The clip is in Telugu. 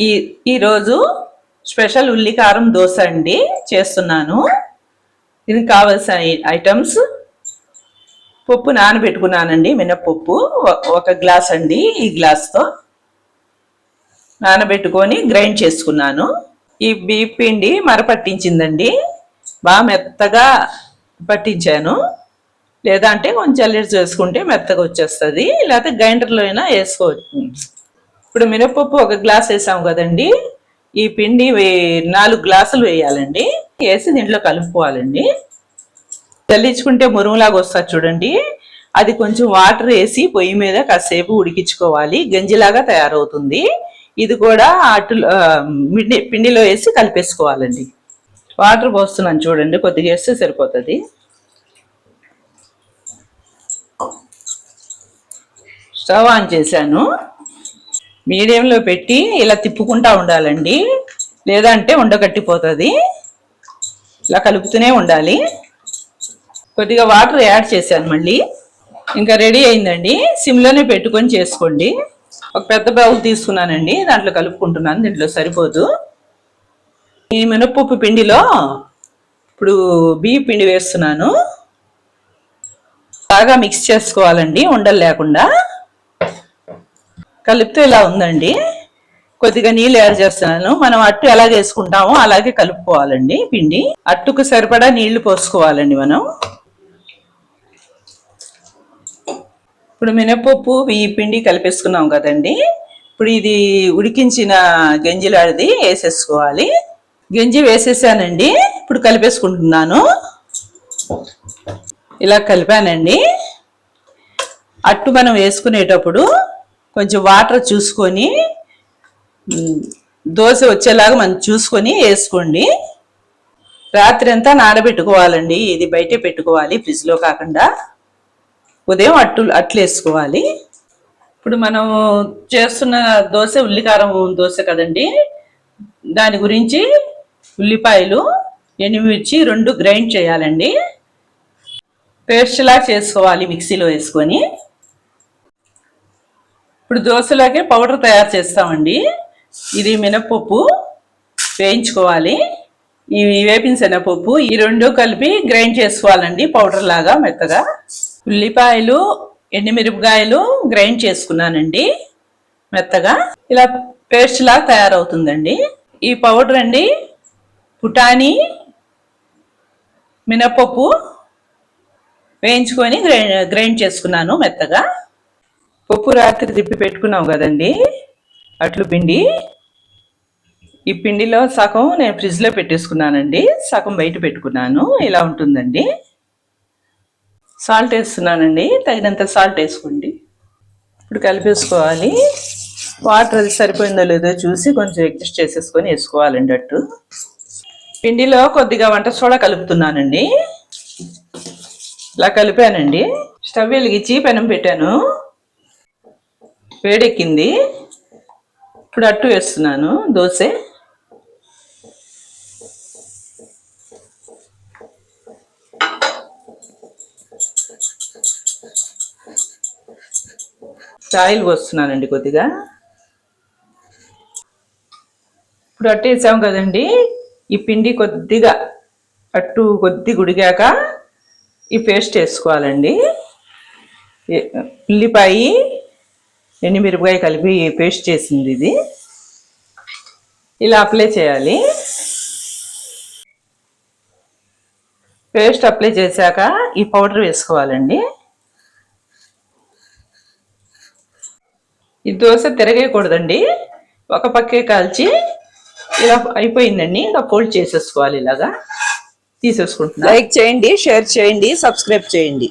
ఈ ఈరోజు స్పెషల్ ఉల్లికారం దోశ అండి చేస్తున్నాను. దీనికి కావాల్సిన ఐటమ్స్ పప్పు నానబెట్టుకున్నానండి మినప్పప్పు ఒక గ్లాస్ అండి ఈ గ్లాస్తో. నానబెట్టుకొని గ్రైండ్ చేసుకున్నాను. ఈ బియ్య పిండి మరపట్టించిందండి. బాగా మెత్తగా పట్టించాను. లేదా అంటే కొంచెం జల్లెడ చేసుకుంటే మెత్తగా వచ్చేస్తుంది లేకపోతే గ్రైండర్లో అయినా వేసుకోవచ్చు. ఇప్పుడు మినపప్పు ఒక గ్లాస్ వేసాం కదండి. ఈ పిండి వే- నాలుగు గ్లాసులు వేయాలండి. వేసి దీంట్లో కలుపుకోవాలండి. చల్లించుకుంటే మురుగులాగా వస్తుంది చూడండి. అది కొంచెం వాటర్ వేసి పొయ్యి మీద కాసేపు ఉడికించుకోవాలి. గంజిలాగా తయారవుతుంది. ఇది కూడా అటు పిండి పిండిలో వేసి కలిపేసుకోవాలండి. వాటర్ పోస్తున్నాను చూడండి కొద్దిగా వేస్తే సరిపోతుంది. స్టవ్ ఆన్ చేశాను. మీడియంలో పెట్టి ఇలా తిప్పుకుంటా ఉండాలండి. లేదంటే ఉండగట్టిపోతుంది. ఇలా కలుపుతూనే ఉండాలి. కొద్దిగా వాటర్ యాడ్ చేశాను మళ్ళీ. ఇంకా రెడీ అయిందండి. సిమ్లోనే పెట్టుకొని చేసుకోండి. ఒక పెద్ద బౌల్ తీసుకున్నానండి. దాంట్లో కలుపుకుంటున్నాను. దీంట్లో సరిపోదు. ఈ మినప్పప్పు పిండిలో ఇప్పుడు బియ్య పిండి వేస్తున్నాను. బాగా మిక్స్ చేసుకోవాలండి. ఉండలు లేకుండా. కలిపితే ఇలా ఉందండి. కొద్దిగా నీళ్ళు యాడ్ చేస్తున్నాను. మనం అట్టు ఎలా వేసుకుంటామో అలాగే కలుపుకోవాలండి పిండి. అట్టుకు సరిపడా నీళ్ళు పోసుకోవాలండి మనం. ఇప్పుడు మినపప్పు ఈ పిండి కలిపేసుకున్నాం కదండి. ఇప్పుడు ఇది ఉడికించిన గంజిలాడిది వేసేసుకోవాలి. గంజి వేసేసానండి. ఇప్పుడు కలిపేసుకుంటున్నాను. ఇలా కలిపానండి. అట్టు మనం వేసుకునేటప్పుడు కొంచెం వాటర్ చూసుకొని దోశ వచ్చేలాగా మనం చూసుకొని వేసుకోండి. రాత్రి అంతా నానబెట్టుకోవాలండి. ఇది బయటే పెట్టుకోవాలి ఫ్రిడ్జ్లో కాకుండా. ఉదయం అట్టు అట్లు వేసుకోవాలి. ఇప్పుడు మనం చేస్తున్న దోశ ఉల్లికారం దోశ కదండి. దాని గురించి ఉల్లిపాయలు ఎండుమిర్చి రెండు గ్రైండ్ చేయాలండి. పేస్ట్లా చేసుకోవాలి మిక్సీలో వేసుకొని. ఇప్పుడు దోశలోకి పౌడర్ తయారు చేస్తామండి. ఇది మినపప్పు వేయించుకోవాలి. ఈ వేపిన శనగపప్పు ఈ రెండు కలిపి గ్రైండ్ చేసుకోవాలండి పౌడర్ లాగా మెత్తగా. ఉల్లిపాయలు ఎండుమిరపకాయలు గ్రైండ్ చేసుకున్నానండి మెత్తగా. ఇలా పేస్ట్ లాగా తయారవుతుందండి. ఈ పౌడర్ అండి పుటాని మినపప్పు వేయించుకొని గ్రైండ్ గ్రైండ్ చేసుకున్నాను మెత్తగా. పప్పు రాత్రి తిప్పి పెట్టుకున్నాం కదండి? అట్లు పిండి. ఈ పిండిలో సగం నేను ఫ్రిడ్జ్లో పెట్టేసుకున్నానండి. సగం బయట పెట్టుకున్నాను. ఇలా ఉంటుందండి. సాల్ట్ వేస్తున్నానండి. తగినంత సాల్ట్ వేసుకోండి. ఇప్పుడు కలిపేసుకోవాలి. వాటర్ అది సరిపోయిందో లేదో చూసి కొంచెం అడ్జస్ట్ చేసేసుకొని వేసుకోవాలండి అట్టు. పిండిలో కొద్దిగా వంట సోడా కలుపుతున్నానండి. ఇలా కలిపానండి. స్టవ్ వెలిగించి పెనం పెట్టాను. వేడెక్కింది. ఇప్పుడు అట్టు వేస్తున్నాను దోశ. ఆయిల్ పోస్తున్నానండి కొద్దిగా. ఇప్పుడు అట్టు వేసాం కదండి ఈ పిండి కొద్దిగా అట్టు కొద్ది గుడిగాక ఈ పేస్ట్ వేసుకోవాలండి. ఉల్లిపాయి ఉల్లిపాయ ఎండుమిరపకాయ కలిపి పేస్ట్ చేసింది ఇది. ఇలా అప్లై చేయాలి. పేస్ట్ అప్లై చేశాక ఈ పౌడర్ వేసుకోవాలండి. ఈ దోశ తిరగేయకూడదండి. ఒక పక్కే కాల్చి ఇలా అయిపోయిందండి. ఇంకా ఫోల్డ్ చేసేసుకోవాలి ఇలాగా. తీసేసుకుంటున్నాను లైక్ చేయండి షేర్ చేయండి సబ్స్క్రైబ్ చేయండి.